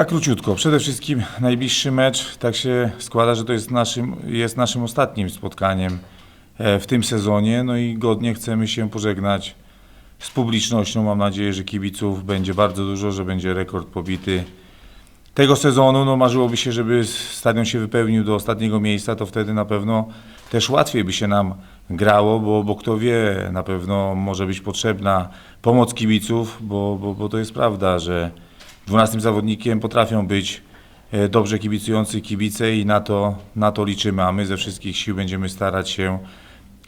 Ja króciutko. Przede wszystkim najbliższy mecz tak się składa, że to jest naszym, jest naszym ostatnim spotkaniem e, w tym sezonie. No i godnie chcemy się pożegnać z publicznością. Mam nadzieję, że kibiców będzie bardzo dużo, że będzie rekord pobity tego sezonu. No marzyłoby się, żeby stadion się wypełnił do ostatniego miejsca, to wtedy na pewno też łatwiej by się nam grało, bo, bo kto wie, na pewno może być potrzebna pomoc kibiców, bo, bo, bo to jest prawda, że 12 zawodnikiem potrafią być e, dobrze kibicujący kibice i na to, na to liczymy, a my ze wszystkich sił będziemy starać się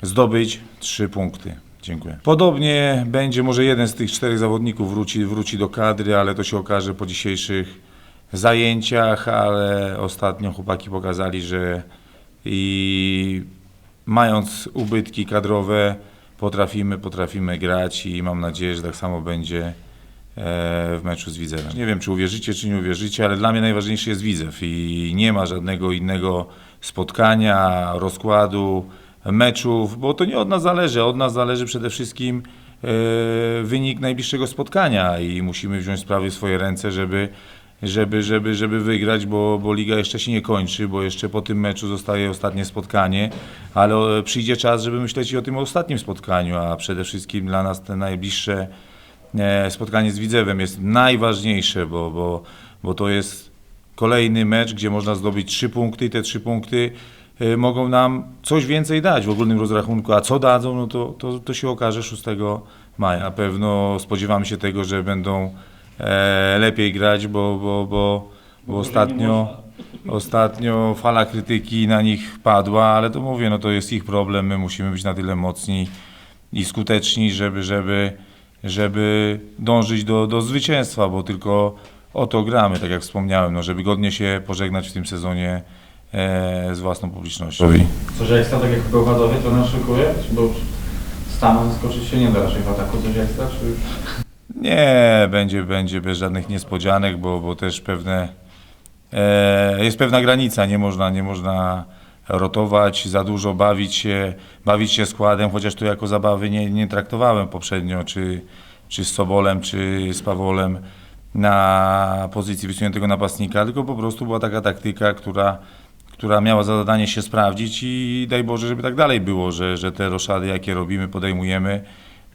zdobyć trzy punkty. Dziękuję. Podobnie będzie może jeden z tych czterech zawodników wróci, wróci do kadry, ale to się okaże po dzisiejszych zajęciach, ale ostatnio chłopaki pokazali, że i mając ubytki kadrowe potrafimy, potrafimy grać i mam nadzieję, że tak samo będzie w meczu z Widzewem. Nie wiem, czy uwierzycie, czy nie uwierzycie, ale dla mnie najważniejszy jest Widzew i nie ma żadnego innego spotkania, rozkładu meczów, bo to nie od nas zależy. Od nas zależy przede wszystkim e, wynik najbliższego spotkania i musimy wziąć sprawy w swoje ręce, żeby żeby, żeby, żeby wygrać, bo, bo liga jeszcze się nie kończy, bo jeszcze po tym meczu zostaje ostatnie spotkanie, ale e, przyjdzie czas, żeby myśleć i o tym ostatnim spotkaniu, a przede wszystkim dla nas te najbliższe e, spotkanie z Widzewem jest najważniejsze, bo, bo, bo to jest kolejny mecz, gdzie można zdobyć trzy punkty i te trzy punkty e, mogą nam coś więcej dać w ogólnym rozrachunku, a co dadzą, no to, to, to się okaże 6 maja. Na pewno spodziewamy się tego, że będą e, lepiej grać, bo, bo, bo, bo ostatnio, ostatnio fala krytyki na nich padła, ale to mówię, no to jest ich problem, my musimy być na tyle mocni i skuteczni, żeby, żeby, żeby dążyć do, do zwycięstwa, bo tylko o to gramy, tak jak wspomniałem, no, żeby godnie się pożegnać w tym sezonie e, z własną publicznością. Ekstra, tak jak w Bełchadowie, to nas szykuje? Bo stanem zaskoczyć się nie da raczej w ataku, ekstra, czy już... Nie, będzie, będzie bez żadnych niespodzianek, bo, bo też pewne, e, jest pewna granica, nie można, nie można rotować za dużo, bawić się, bawić się składem, chociaż to jako zabawy nie, nie traktowałem poprzednio, czy, czy z Sobolem, czy z Pawolem na pozycji wysuniętego napastnika, tylko po prostu była taka taktyka, która, która miała za zadanie się sprawdzić i daj Boże, żeby tak dalej było, że, że te roszady, jakie robimy, podejmujemy,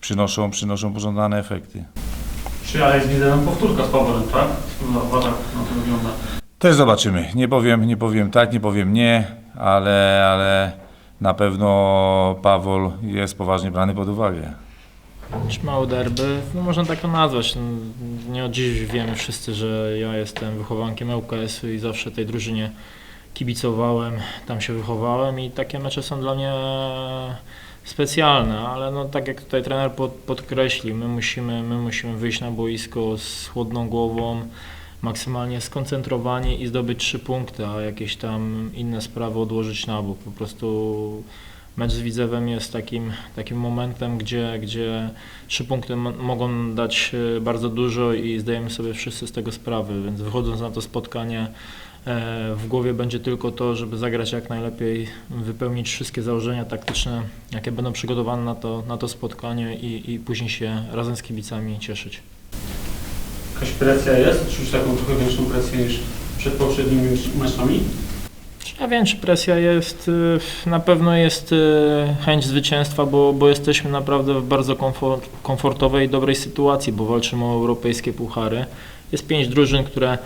przynoszą, przynoszą pożądane efekty. Czy ale jest widzę powtórka z Pawłem, tak? No, ataku, no to wygląda. Też zobaczymy. Nie powiem, nie powiem tak, nie powiem nie, ale, ale na pewno Pawol jest poważnie brany pod uwagę. Mały derby, no można tak to nazwać. No, Nie od dziś wiemy wszyscy, że ja jestem wychowankiem ŁKS-u i zawsze tej drużynie kibicowałem, tam się wychowałem i takie mecze są dla mnie specjalne, ale no tak jak tutaj trener pod, podkreślił, my musimy, my musimy wyjść na boisko z chłodną głową, maksymalnie skoncentrowani i zdobyć trzy punkty, a jakieś tam inne sprawy odłożyć na bok. Po prostu mecz z Widzewem jest takim, takim momentem, gdzie, gdzie trzy punkty mogą dać e, bardzo dużo i zdajemy sobie wszyscy z tego sprawę, więc wychodząc na to spotkanie e, w głowie będzie tylko to, żeby zagrać jak najlepiej, wypełnić wszystkie założenia taktyczne, jakie będą przygotowane na to, na to spotkanie i, i później się razem z kibicami cieszyć. Jakaś presja jest? Czuć taką trochę większą presję niż przed poprzednimi meczami? Wiem, czy presja jest, y, na pewno jest y, chęć zwycięstwa, bo, bo jesteśmy naprawdę w bardzo komfort, komfortowej i dobrej sytuacji, bo walczymy o europejskie puchary. Jest pięć drużyn, które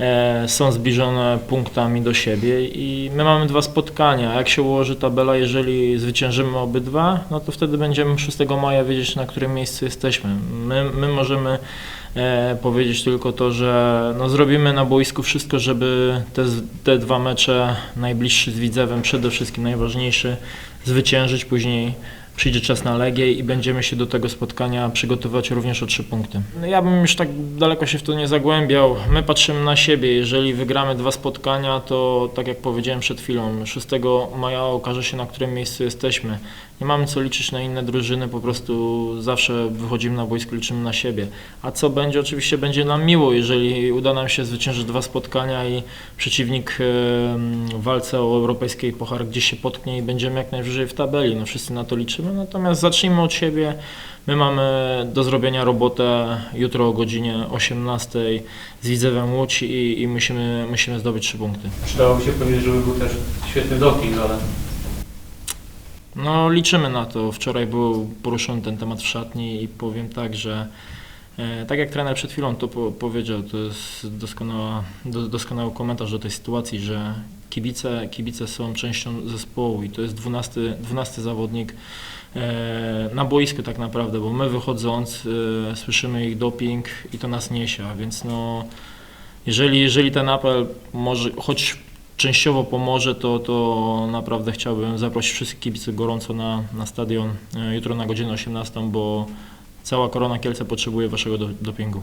e, są zbliżone punktami do siebie i my mamy dwa spotkania. Jak się ułoży tabela, jeżeli zwyciężymy obydwa, no to wtedy będziemy 6 maja wiedzieć, na którym miejscu jesteśmy. My, my możemy e, powiedzieć tylko to, że no, zrobimy na boisku wszystko, żeby te, te dwa mecze, najbliższy z Widzewem, przede wszystkim najważniejszy, zwyciężyć. Później przyjdzie czas na Legię i będziemy się do tego spotkania przygotowywać również o trzy punkty. No, ja bym już tak daleko się w to nie zagłębiał. My patrzymy na siebie. Jeżeli wygramy dwa spotkania, to tak jak powiedziałem przed chwilą, 6 maja okaże się, na którym miejscu jesteśmy. Nie mamy co liczyć na inne drużyny, po prostu zawsze wychodzimy na boisko, liczymy na siebie. A co będzie, oczywiście będzie nam miło, jeżeli uda nam się zwyciężyć dwa spotkania i przeciwnik w walce o europejskiej puchar gdzieś się potknie i będziemy jak najwyżej w tabeli. No wszyscy na to liczymy, natomiast zacznijmy od siebie. My mamy do zrobienia robotę jutro o godzinie 18 z Widzewem Łódź i, i musimy, musimy zdobyć trzy punkty. Przydałoby się powiedzieć, żeby był też świetny doping, ale No liczymy na to. Wczoraj był poruszony ten temat w szatni i powiem tak, że e, tak jak trener przed chwilą to po, powiedział, to jest doskonała, do, doskonały komentarz do tej sytuacji, że kibice, kibice są częścią zespołu i to jest 12, 12 zawodnik e, na boisku tak naprawdę, bo my wychodząc e, słyszymy ich doping i to nas niesie, a więc no jeżeli, jeżeli ten apel może choć częściowo pomoże, to, to naprawdę chciałbym zaprosić wszystkich kibiców gorąco na, na stadion e, jutro na godzinę 18, bo cała Korona Kielce potrzebuje waszego do, dopingu.